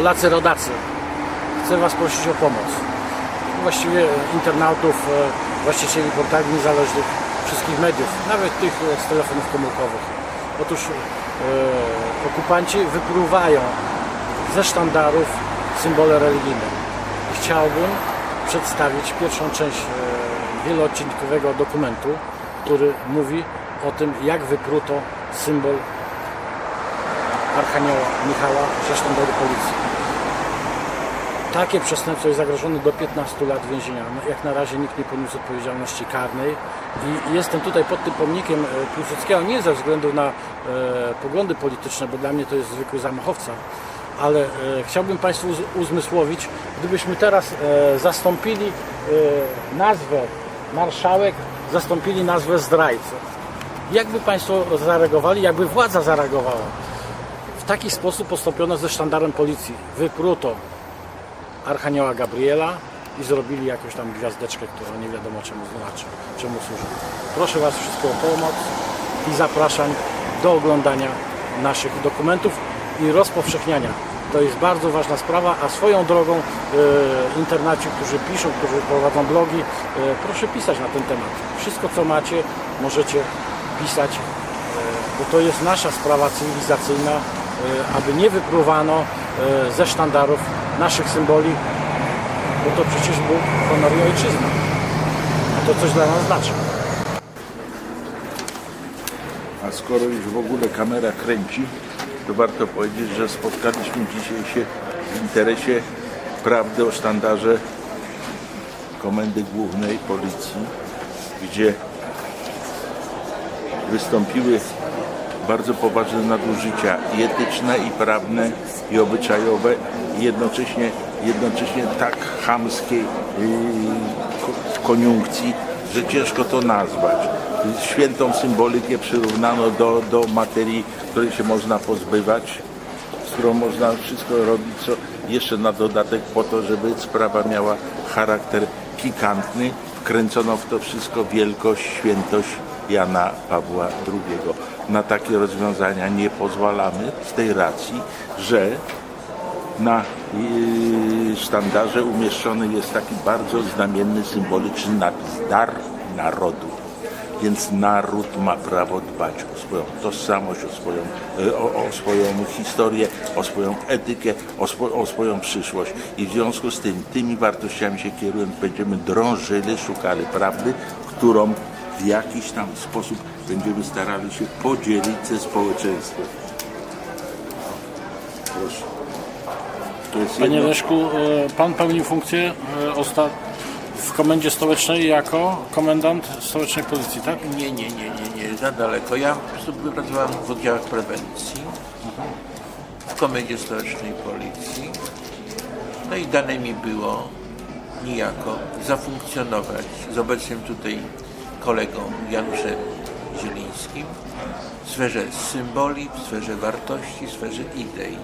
Polacy rodacy, chcę Was prosić o pomoc. Właściwie internautów, e, właścicieli portali niezależnych, wszystkich mediów, nawet tych e, z telefonów komórkowych. Otóż e, okupanci wypruwają ze sztandarów symbole religijne. Chciałbym przedstawić pierwszą część e, wieloodcinkowego dokumentu, który mówi o tym, jak wypruto symbol Archanioła Michała ze sztandaru policji. Takie przestępstwo jest zagrożone do 15 lat więzienia. No, Jak na razie nikt nie poniósł odpowiedzialności karnej i jestem tutaj pod tym pomnikiem e, Piłsudskiego nie ze względu na e, poglądy polityczne, bo dla mnie to jest zwykły zamachowca, ale e, chciałbym Państwu uz- uzmysłowić, gdybyśmy teraz e, zastąpili e, nazwę marszałek, zastąpili nazwę zdrajcę. Jakby Państwo zareagowali, jakby władza zareagowała? W taki sposób postąpiono ze sztandarem policji. Wypruto Archanioła Gabriela i zrobili jakąś tam gwiazdeczkę, która nie wiadomo czemu znaczy, czemu służy. Proszę Was wszystkich o pomoc i zapraszam do oglądania naszych dokumentów i rozpowszechniania. To jest bardzo ważna sprawa, a swoją drogą e, internaci, którzy piszą, którzy prowadzą blogi, e, proszę pisać na ten temat. Wszystko co macie, możecie pisać, e, bo to jest nasza sprawa cywilizacyjna, e, aby nie wypruwano e, ze sztandarów naszych symboli, bo to przecież Bóg, honor i ojczyzna. A to coś dla nas znaczy. A skoro już w ogóle kamera kręci, to warto powiedzieć, że spotkaliśmy dzisiaj się w interesie prawdy o sztandarze Komendy Głównej Policji, gdzie wystąpiły bardzo poważne nadużycia i etyczne, i prawne, i obyczajowe, i jednocześnie, jednocześnie tak chamskiej ko- koniunkcji, że ciężko to nazwać. Świętą symbolikę przyrównano do, do materii, której się można pozbywać, z którą można wszystko robić, co jeszcze na dodatek po to, żeby sprawa miała charakter pikantny. Wkręcono w to wszystko wielkość, świętość Jana Pawła II. Na takie rozwiązania nie pozwalamy z tej racji, że na yy, sztandarze umieszczony jest taki bardzo znamienny, symboliczny napis Dar Narodu. Więc naród ma prawo dbać o swoją tożsamość, o swoją, e, o, o swoją historię, o swoją etykę, o, o swoją przyszłość. I w związku z tym, tymi wartościami się kierując, będziemy drążyli, szukali prawdy, którą w jakiś tam sposób będziemy starali się podzielić ze społeczeństwem. Proszę. To jest Panie jedno- Leszku, e, Pan pełnił funkcję e, w komendzie stołecznej jako komendant stołecznej policji, tak? Nie, nie, nie, nie, nie, za daleko. Ja pracowałem w oddziałach prewencji, w komendzie stołecznej policji. No i dane mi było niejako zafunkcjonować z obecnym tutaj kolegą Januszem Zielińskim w sferze symboli, w sferze wartości, w sferze idei.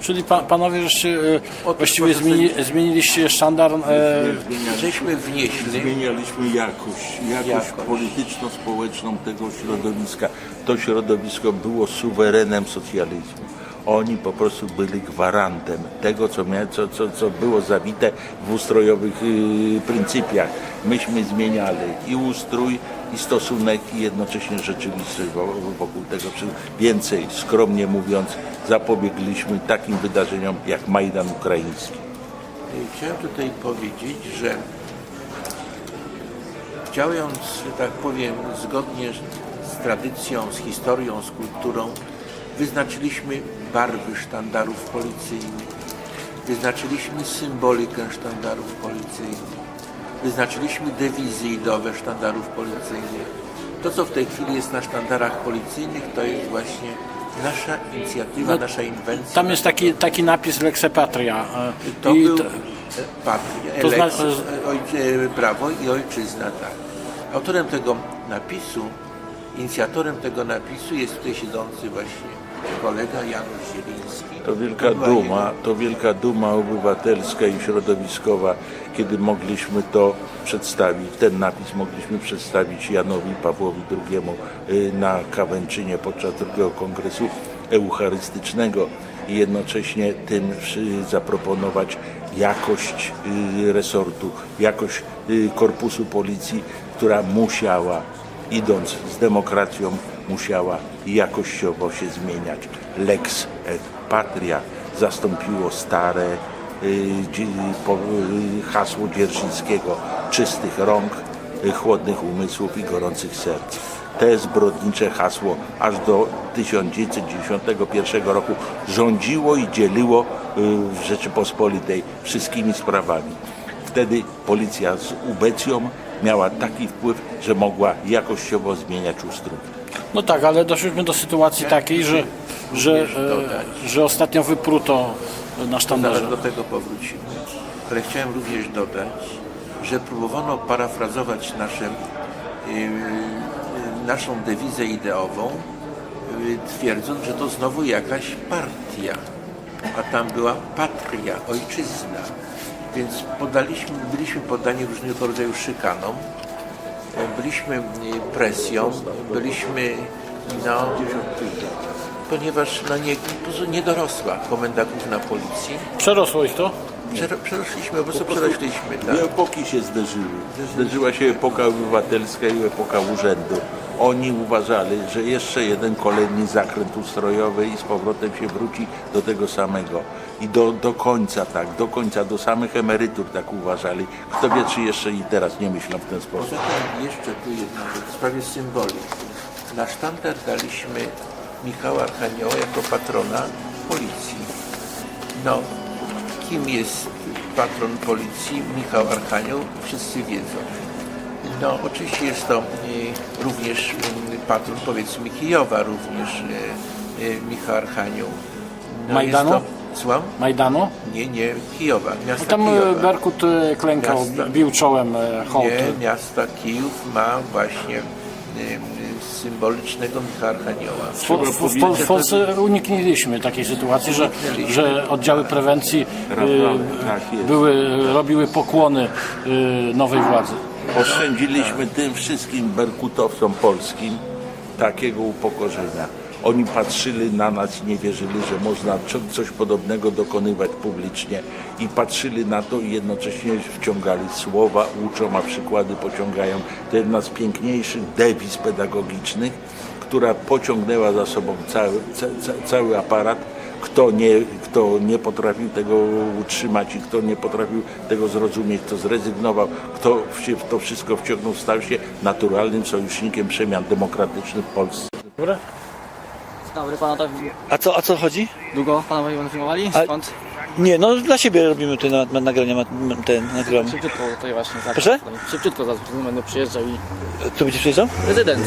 Czyli pa, Panowie żeście e, Otóż właściwie zmieni, zmieniliście sztandar e, Żeśmy wnieśli Zmienialiśmy jakość, jakość, Jakość. polityczno-społeczną tego środowiska. To środowisko było suwerenem socjalizmu. Oni po prostu byli gwarantem tego, co, mia, co, co, co było zawite w ustrojowych yy, pryncypiach. Myśmy zmieniali i ustrój, i stosunek, i jednocześnie rzeczywistość wo- wokół tego. Więcej, skromnie mówiąc, zapobiegliśmy takim wydarzeniom jak Majdan Ukraiński. Chciałem tutaj powiedzieć, że działając, tak powiem, zgodnie z tradycją, z historią, z kulturą, wyznaczyliśmy barwy sztandarów policyjnych, wyznaczyliśmy symbolikę sztandarów policyjnych, wyznaczyliśmy dewizy ideowe sztandarów policyjnych. To, co w tej chwili jest na sztandarach policyjnych, to jest właśnie nasza inicjatywa, No, nasza inwencja. Tam jest taki, taki napis Lexe Patria. e, To i był to- e, patria, to zna- eleks, e, ojcze, prawo i ojczyzna, tak. Autorem tego napisu, inicjatorem tego napisu jest tutaj siedzący właśnie kolega Janusz Zieliński. To wielka duma, to wielka duma obywatelska i środowiskowa, kiedy mogliśmy to przedstawić, ten napis mogliśmy przedstawić Janowi Pawłowi II y, na Kawęczynie podczas drugiego kongresu eucharystycznego. i jednocześnie tym zaproponować jakość y, resortu, jakość y, korpusu policji, która musiała, idąc z demokracją, musiała jakościowo się zmieniać. Lex patria zastąpiło stare y, y, hasło Dzierżyńskiego czystych rąk, y, chłodnych umysłów i gorących serc. Te zbrodnicze hasło aż do 1991 roku rządziło i dzieliło w Rzeczypospolitej wszystkimi sprawami. Wtedy policja z ubecją miała taki wpływ, że mogła jakościowo zmieniać ustrój. No tak, ale doszliśmy do sytuacji takiej, że, że, e, że ostatnio wypruto na sztandarze. Zaraz do tego powrócimy. Ale chciałem również dodać, że próbowano parafrazować nasze, yy, yy, naszą dewizę ideową, yy, twierdząc, że to znowu jakaś partia, a tam była patria, ojczyzna. Więc podaliśmy, byliśmy poddani różnego rodzaju szykanom, e, byliśmy yy, presją, byliśmy no, ponieważ no, nie, nie dorosła komenda główna policji. Przerosło ich to? Przer- Przeszliśmy, po prostu przeszliśmy, tak. Dwie epoki się zderzyły. Zderzyła się epoka obywatelska i epoka urzędu. Oni uważali, że jeszcze jeden kolejny zakręt ustrojowy i z powrotem się wróci do tego samego. I do, do końca tak, do końca, do samych emerytur tak uważali. Kto wie, czy jeszcze i teraz nie myślą w ten sposób. Poza tym jeszcze tu jedna rzecz, w sprawie symboli. Na sztandar daliśmy Michała Archanioła jako patrona policji. No, kim jest patron policji? Michał Archanioł, wszyscy wiedzą. No, oczywiście jest to e, również mm, patron, powiedzmy, Kijowa, również e, Michał Archanioł. No, Majdanu? Słucham? Majdanu? Nie, nie, Kijowa, miasta Tam e, Kijowa. Berkut e, klękał, Miasta. bił czołem e, hołd. Nie, miasta Kijów ma właśnie y, y, symbolicznego Michała Archanioła. W, w, w, w Polsce uniknęliśmy takiej sytuacji, że, że oddziały prewencji Tak były, robiły pokłony nowej władzy. Oszczędziliśmy tym wszystkim berkutowcom polskim takiego upokorzenia. Oni patrzyli na nas i nie wierzyli, że można co- coś podobnego dokonywać publicznie i patrzyli na to i jednocześnie wciągali słowa, uczą, a przykłady pociągają. To jedna z piękniejszych dewiz pedagogicznych, która pociągnęła za sobą cały, ca, ca, cały aparat kto nie, kto nie potrafił tego utrzymać i kto nie potrafił tego zrozumieć, kto zrezygnował, kto się w to wszystko wciągnął, stał się naturalnym sojusznikiem przemian demokratycznych w Polsce. Dobra? Dobry, pana A co, a co chodzi? długo panowie będą filmowali? A- Skąd? Nie, no dla siebie robimy te na, na, nagrania, ma- ma- te nagramy. Szybciutko tutaj właśnie zaraz. Proszę? Szybciutko zaraz będę przyjeżdżał i Kto będzie przyjeżdżał? prezydent.